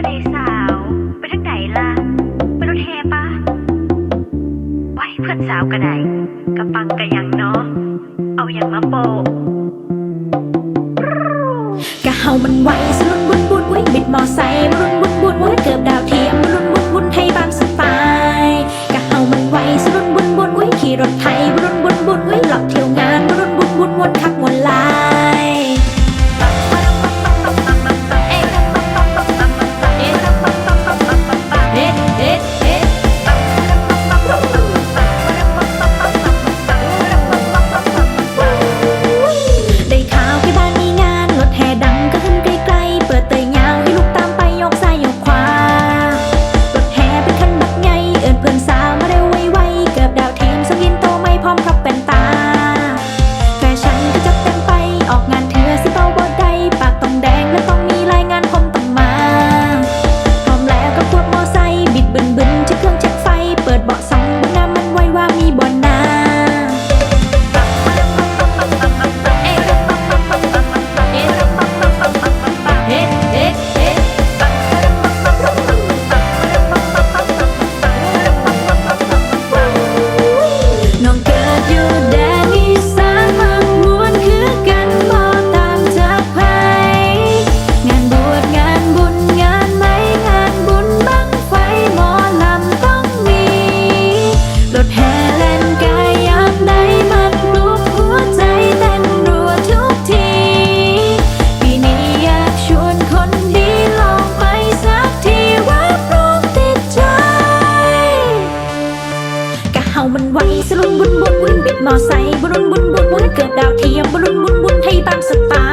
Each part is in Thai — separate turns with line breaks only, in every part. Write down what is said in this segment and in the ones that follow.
ว่าไอ้สาว ไปทางไหนล่ะไปรถแฮปะไว้เพื่อนสาวก็ได้กะปังกะยังเนาะเอาอย่างมาโปะ
กะเฮามันไวสลุนบุญบุญวุ้ยบิดมอไซค์รุนบุญบุญวุ้ยเกือบดาวเทียมรุนบุญบุญไทยบางสไตล์กะเฮามันรุนบุญบุญวุ้ยขี่รถไทยรุนบุญบุญวุ้ยหอกเที่ยวงานรุนบุญบุญวนคักวนลาามันไวสลุนบุนบุนวิ่งบิดมอไซค์บุนบุนบุนบุนเกิดดาวเทียมบุนบุนบุนไทยตามสไตล์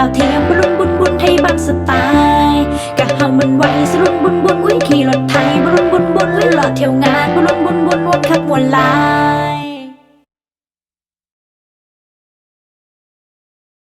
าวเทียมบรุนบุญบุญไทยบ้านสไตล์กะเฮามันไวสรุนบุญบุญอุ้ยขี่รถไทยบรุนบุญบุญอุ้ยหล่อเที่ยวงานบรุนบุญบุญวันขับวนลา